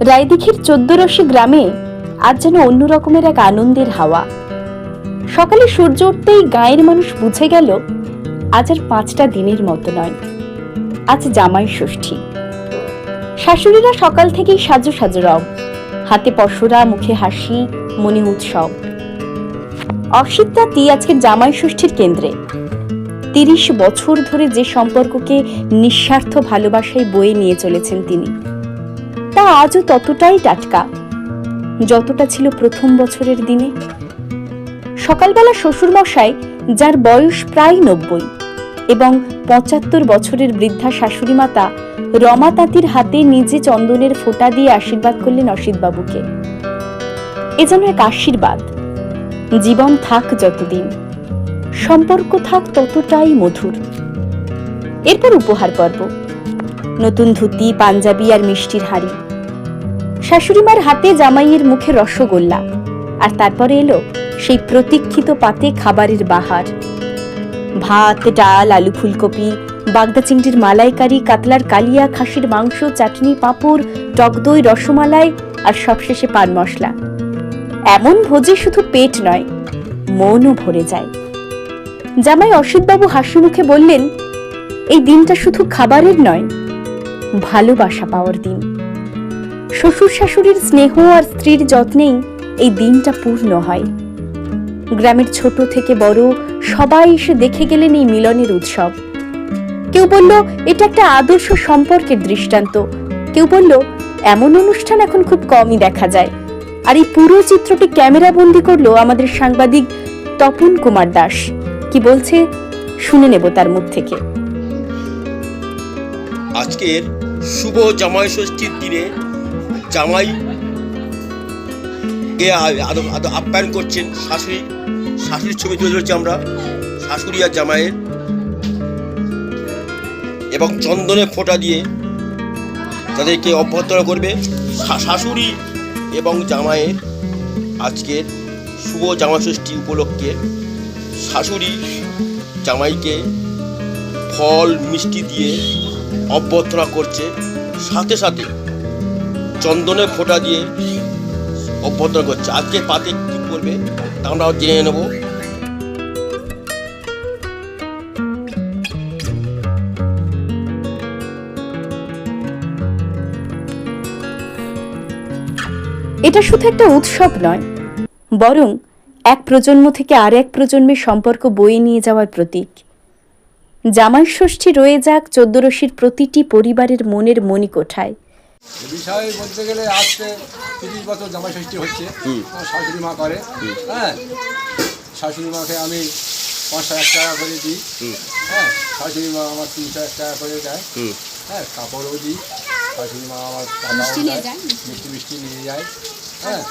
রায়দিঘির চোদ্দরশি গ্রামে আজ যেন অন্য রকমের এক আনন্দের হাওয়া। সকালে সূর্য উঠতেই গায়ের মানুষ বুঝে গেল, আজ আর পাঁচটা দিনের মতো নয়। আজ জামাই ষষ্ঠী। শাশুড়িরা সকাল থেকেই সাজু সাজু রব হাতে পশরা, মুখে হাসি, মনে উৎসব। অসিতাতি আজকের জামাই ষষ্ঠীর কেন্দ্রে। তিরিশ বছর ধরে যে সম্পর্ককে নিঃস্বার্থ ভালোবাসায় বয়ে নিয়ে চলেছেন তিনি। তা আজও ততটাই টাটকা। যতটা ছিল প্রথম বছরের দিনে। সকালবেলা শ্বশুরমশাই, যার বয়স প্রায় নব্বই এবং পঁচাত্তর বছরের বৃদ্ধা শাশুড়ি মাতা রমা তাঁতির হাতে নিজে চন্দনের ফোঁটা দিয়ে আশীর্বাদ করলেন অসিতবাবুকে। এ যেন এক আশীর্বাদ। জীবন থাক যতদিন। সম্পর্ক থাক ততটাই মধুর। এরপর উপহার পর্ব। নতুন ধুতি, পাঞ্জাবি আর মিষ্টির হাড়ি। শাশুড়িমার হাতে জামাইয়ের মুখে রসগোল্লা। আর তারপরে এলো সেই প্রতীক্ষিত পাতে খাবারের বাহার। ভাত, ডাল, আলু ফুলকপি, বাগদা চিংড়ির মালাইকারি, কাতলার কালিয়া, খাসির মাংস, চাটনি, পাঁপড়, টক দই, রসমালাই আর সবশেষে পান মশলা। এমন ভোজে শুধু পেট নয়, মনও ভরে যায়। জামাই অসিতবাবু হাসি মুখে বললেন, এই দিনটা শুধু খাবারের নয়, ভালোবাসা পাওয়ার দিন। শ্বশুর শাশুড়ির স্নেহ আর স্ত্রীর যত্নেই এই দিনটা পূর্ণ হয়। গ্রামের ছোট থেকে বড় সবাই এসে দেখে গেলেন এই মিলনের উৎসব। কেউ বলল, এটা একটা আদর্শ সম্পর্কের দৃষ্টান্ত। কেউ বলল, এমন অনুষ্ঠান এখন খুব কমই দেখা যায়। আর এই পুরো চিত্রটি ক্যামেরা বন্দি করল আমাদের সাংবাদিক তপন কুমার দাস। কি বলছে, শুনে নেব তার মুখ থেকে। আজকের শুভ জামাই ষষ্ঠীর দিনে জামাই কে আপ্যায়ন করছেন, শাশুড়ি, শাশুড়ির ছবি তুলে ধরেছি আমরা, শাশুড়ি আর জামাইয়ের। এবং চন্দনে ফোঁটা দিয়ে তাদেরকে অভ্যর্থনা করবে শাশুড়ি এবং জামাইয়ের আজকের শুভ জামাই ষষ্ঠী উপলক্ষে শাশুড়ি জামাইকে ফল মিষ্টি দিয়ে অভ্যর্থনা করছে। সাথে সাথে চন্দনের ফোঁটা দিয়ে অভ্যর্থনা করছে। আজকে পাতে কি করবে? তা আমরা জেনে নেব। এটা শুধু একটা উৎসব নয়, বরং এক প্রজন্ম থেকে আর এক প্রজন্মের সম্পর্ক বয়ে নিয়ে যাওয়ার প্রতীক। জামাই ষষ্ঠী রয়ে যাক চোদ্দরশির প্রতিটি পরিবারের মনের মণিকোঠায়। বিষয়ে বলতে গেলে আজকে তিরিশ বছর জামাই ষষ্ঠী হচ্ছে। হুম। আমার শাশুড়ি মা করে। হ্যাঁ? শাশুড়ি মাকে আমি পাঁচশো এক টাকা করে দিই। হ্যাঁ? শাশুড়ি মা আমার তিনশো এক টাকা করে দেয়। হ্যাঁ? কাপড়ও দিই। শাশুড়ি মা আমার মিষ্টি মিষ্টি। নিয়ে যায়। হ্যাঁ?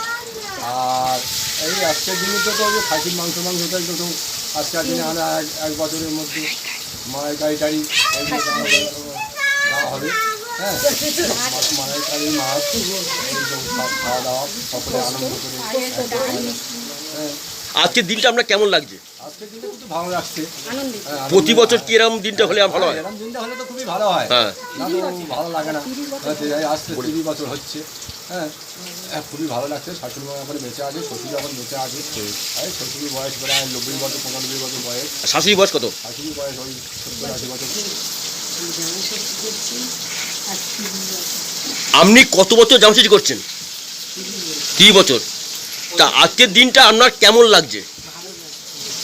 আর এই আজকের দিনে তো তো ওই খাসির মাংস মাংসটাই তো তো আজকের দিনে আমরা এক এক বছরের মধ্যে মায়ের গাড়ি টাড়ি দেওয়া হবে। হ্যাঁ মাছ খাওয়া দাওয়া সকলে আনন্দ করে আজকের দিনটা আমরা কেমন লাগছে? আজকের দিনটা কিন্তু ভালো লাগছে প্রতি বছর কি এরকম দিনটা হলে ভালো হয়? এরকম দিনটা হলে তো খুবই ভালো হয়। হ্যাঁ ভালো লাগে না আসতে তিরিশ বছর হচ্ছে হ্যাঁ হ্যাঁ, খুবই ভালো লাগছে শাশুড়ি মা এখন বেঁচে আছে শ্বশুর এখন বেঁচে আছে এই শ্বশুরের বয়স প্রায় নব্বই বছর পঁচানব্বই বছর বয়স শাশুড়ি বয়স কত? শাশুড়ির বয়স ওই সত্তর আশি বছর। আপনি কত বছর জামা করছেন? তিরিশ বছর? তা আজকের দিনটা আপনার কেমন লাগছে?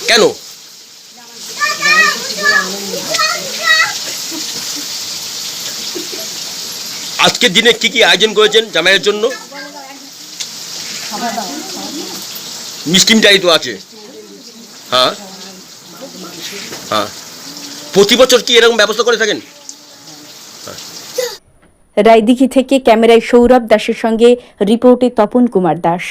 কেন? আজকের দিনে কি কি আয়োজন করেছেন জামাইয়ের জন্য? মিষ্টি মিঠাই তো আছে। হ্যাঁ? হ্যাঁ। প্রতি বছর কি এরকম ব্যবস্থা করে থাকেন? রায়দিঘি থেকে ক্যামেরায় সৌরভ দাসের সঙ্গে রিপোর্টে তপন কুমার দাস।